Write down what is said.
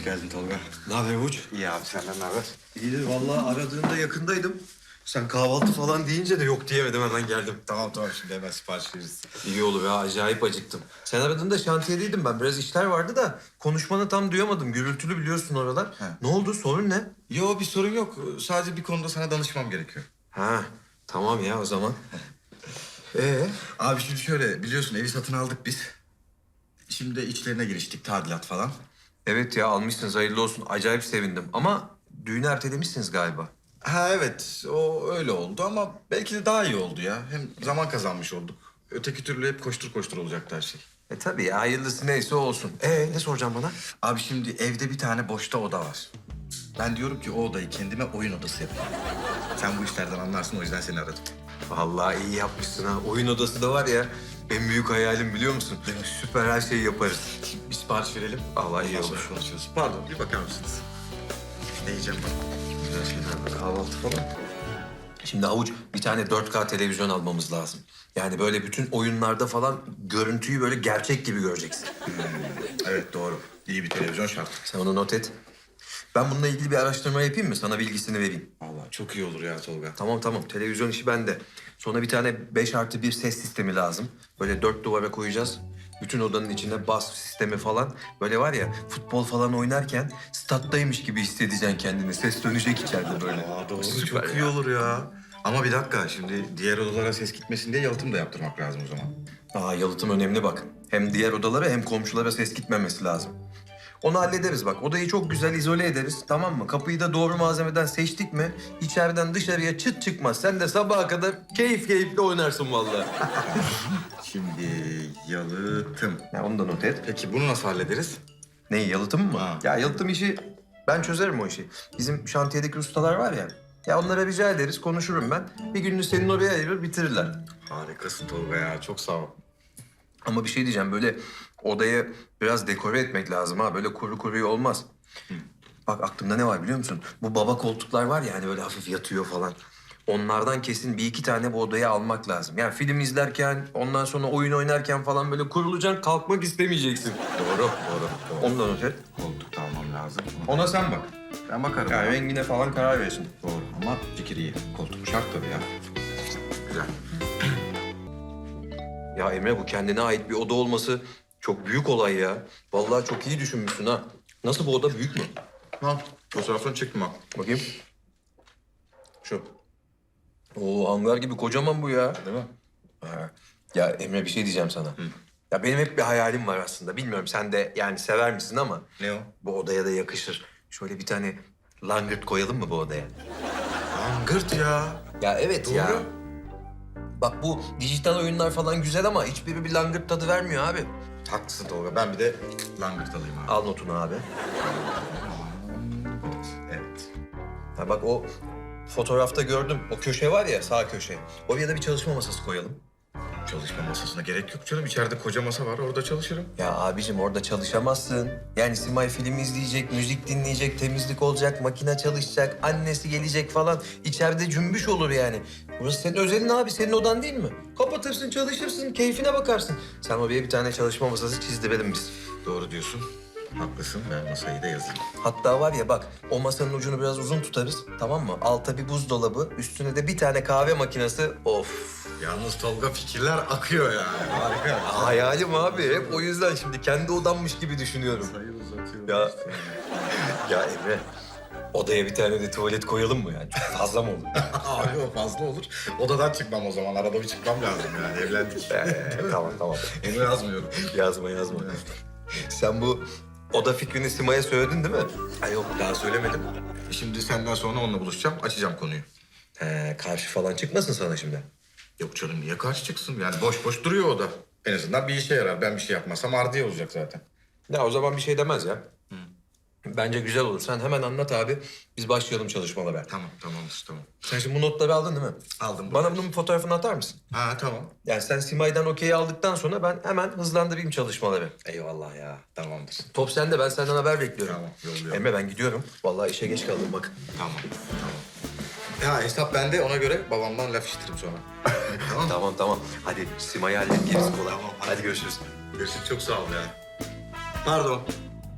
Hoş geldin Tolga. Ne haber Uç? İyi abi senden ne haber? İyidir vallahi aradığında yakındaydım. Sen kahvaltı falan deyince de yok diyemedim hemen geldim. Tamam tamam şimdi hemen sipariş veririz. İyi olur ya acayip acıktım. Sen aradığında şantiyedeydim ben. Biraz işler vardı da konuşmanı tam duyamadım. Gürültülü biliyorsun oralar. He. Ne oldu sorun ne? Yo bir sorun yok. Sadece bir konuda sana danışmam gerekiyor. Ha tamam ya o zaman. Ee, Abi şimdi şöyle biliyorsun evi satın aldık biz. Şimdi de içlerine giriştik tadilat falan. Evet ya almışsınız hayırlı olsun. Acayip sevindim ama düğünü ertelemişsiniz galiba. Ha evet o öyle oldu ama belki de daha iyi oldu ya. Hem zaman kazanmış olduk. Öteki türlü hep koştur koştur olacaktı her şey. E tabii ya hayırlısı neyse olsun. Ee ne soracağım bana? Abi şimdi evde bir tane boşta oda var. Ben diyorum ki o odayı kendime oyun odası yapayım. Sen bu işlerden anlarsın o yüzden seni aradım. Vallahi iyi yapmışsın ha. Oyun odası da var ya. En büyük hayalim biliyor musun? Süper her şeyi yaparız. Bir sipariş verelim. Allah iyi olur. konuşuruz. Pardon bir bakar mısınız? Ne yiyeceğim ben? Güzel şeyler var. Kahvaltı falan. Şimdi avuç bir tane 4K televizyon almamız lazım. Yani böyle bütün oyunlarda falan görüntüyü böyle gerçek gibi göreceksin. Evet doğru. İyi bir televizyon şart. Sen onu not et. Ben bununla ilgili bir araştırma yapayım mı? Sana bilgisini vereyim. Vallahi çok iyi olur ya Tolga. Tamam tamam. Televizyon işi bende. Sonra bir tane 5 artı 1 ses sistemi lazım. Böyle dört duvara koyacağız. Bütün odanın içinde bas sistemi falan. Böyle var ya futbol falan oynarken stat'taymış gibi hissedeceksin kendini. Ses dönecek içeride böyle. Aa doğru Süper çok iyi ya. olur ya. Ama bir dakika şimdi diğer odalara ses gitmesin diye yalıtım da yaptırmak lazım o zaman. Aa yalıtım önemli bak. Hem diğer odalara hem komşulara ses gitmemesi lazım. Onu hallederiz bak. Odayı çok güzel izole ederiz tamam mı? Kapıyı da doğru malzemeden seçtik mi içeriden dışarıya çıt çıkmaz. Sen de sabaha kadar keyif keyifle oynarsın vallahi. Şimdi yalıtım. ya onu da not et. Peki bunu nasıl hallederiz? Neyi yalıtım mı? Ha. Ya yalıtım işi ben çözerim o işi. Bizim şantiyedeki ustalar var ya. Ya onlara rica ederiz konuşurum ben. Bir gününü senin oraya ayırır bitirirler. Harikasın Tolga ya çok sağ ol. Ama bir şey diyeceğim böyle odayı biraz dekore etmek lazım ha. Böyle kuru kuruyu olmaz. Bak aklımda ne var biliyor musun? Bu baba koltuklar var ya hani böyle hafif yatıyor falan. Onlardan kesin bir iki tane bu odaya almak lazım. Yani film izlerken, ondan sonra oyun oynarken falan böyle kurulacaksın, kalkmak istemeyeceksin. Doğru doğru. doğru. Ondan öte. Koltuk da almam lazım. Ona sen bak. Ben bakarım. Yani rengine falan karar verirsin. Doğru ama fikir iyi. Koltuk şart tabii ya. Güzel. Ya Emre bu kendine ait bir oda olması çok büyük olay ya. Vallahi çok iyi düşünmüşsün ha. Nasıl bu oda büyük mü? Al fotoğrafını çektim ha. Bakayım. Şu. Oo hangar gibi kocaman bu ya. Değil mi? Ha. Ya Emre bir şey diyeceğim sana. Ya benim hep bir hayalim var aslında. Bilmiyorum sen de yani sever misin ama Ne o? bu odaya da yakışır. Şöyle bir tane langırt koyalım mı bu odaya? Angırt ya. Ya evet Doğru. ya. Bak bu dijital oyunlar falan güzel ama hiçbiri bir langırt tadı vermiyor abi. Haklısın Tolga. Ben bir de langırt alayım abi. Al notunu abi. Evet. Ha bak o fotoğrafta gördüm. O köşe var ya sağ köşe. Oraya da bir çalışma masası koyalım. Çalışma masasına gerek yok canım. İçeride koca masa var. Orada çalışırım. Ya abicim orada çalışamazsın. Yani Simay film izleyecek, müzik dinleyecek, temizlik olacak, makine çalışacak, annesi gelecek falan. İçeride cümbüş olur yani. Burası senin özelin abi, senin odan değil mi? Kapatırsın, çalışırsın, keyfine bakarsın. Sen oraya bir tane çalışma masası çizdirelim biz. Doğru diyorsun. Haklısın. Ben masayı da yazayım. Hatta var ya bak, o masanın ucunu biraz uzun tutarız, tamam mı? Alta bir buzdolabı, üstüne de bir tane kahve makinesi. Of! Yalnız Tolga fikirler akıyor yani. Harika. Hayalim abi. Hep o yüzden şimdi kendi odammış gibi düşünüyorum. Sayı uzatıyor. Ya, ya Emre, odaya bir tane de tuvalet koyalım mı yani? Çok fazla mı olur? Abi o fazla olur. Odadan çıkmam o zaman. Arada bir çıkmam lazım yani. Evlendik. Ee, tamam tamam. Onu yazmıyorum. Yazma yazma. Sen bu oda fikrini Sima'ya söyledin değil mi? Ay yok daha söylemedim. Şimdi senden sonra onunla buluşacağım. Açacağım konuyu. He, karşı falan çıkmasın sana şimdi. Yok canım niye karşı çıksın? Yani boş boş duruyor o da. En azından bir işe yarar. Ben bir şey yapmazsam ardiye olacak zaten. Ya o zaman bir şey demez ya. Bence güzel olur. Sen hemen anlat abi. Biz başlayalım çalışmalara. Tamam tamamdır tamam. Sen şimdi bu notları aldın değil mi? Aldım. Bana bunun fotoğrafını atar mısın? Ha tamam. Yani sen Simay'dan okey aldıktan sonra ben hemen hızlandırayım çalışmaları. Eyvallah ya. Tamamdır. Top sende. Ben senden haber bekliyorum. Tamam, yolluyorum. Emre ben gidiyorum. Vallahi işe geç kaldım bak. Tamam tamam. Ya hesap bende ona göre babamdan laf işitirim sonra. tamam. Tamam tamam. Hadi Simay'ı hallet gerisi kolay. Tamam, hadi. hadi görüşürüz. Görüşürüz çok sağ ol ya. Pardon.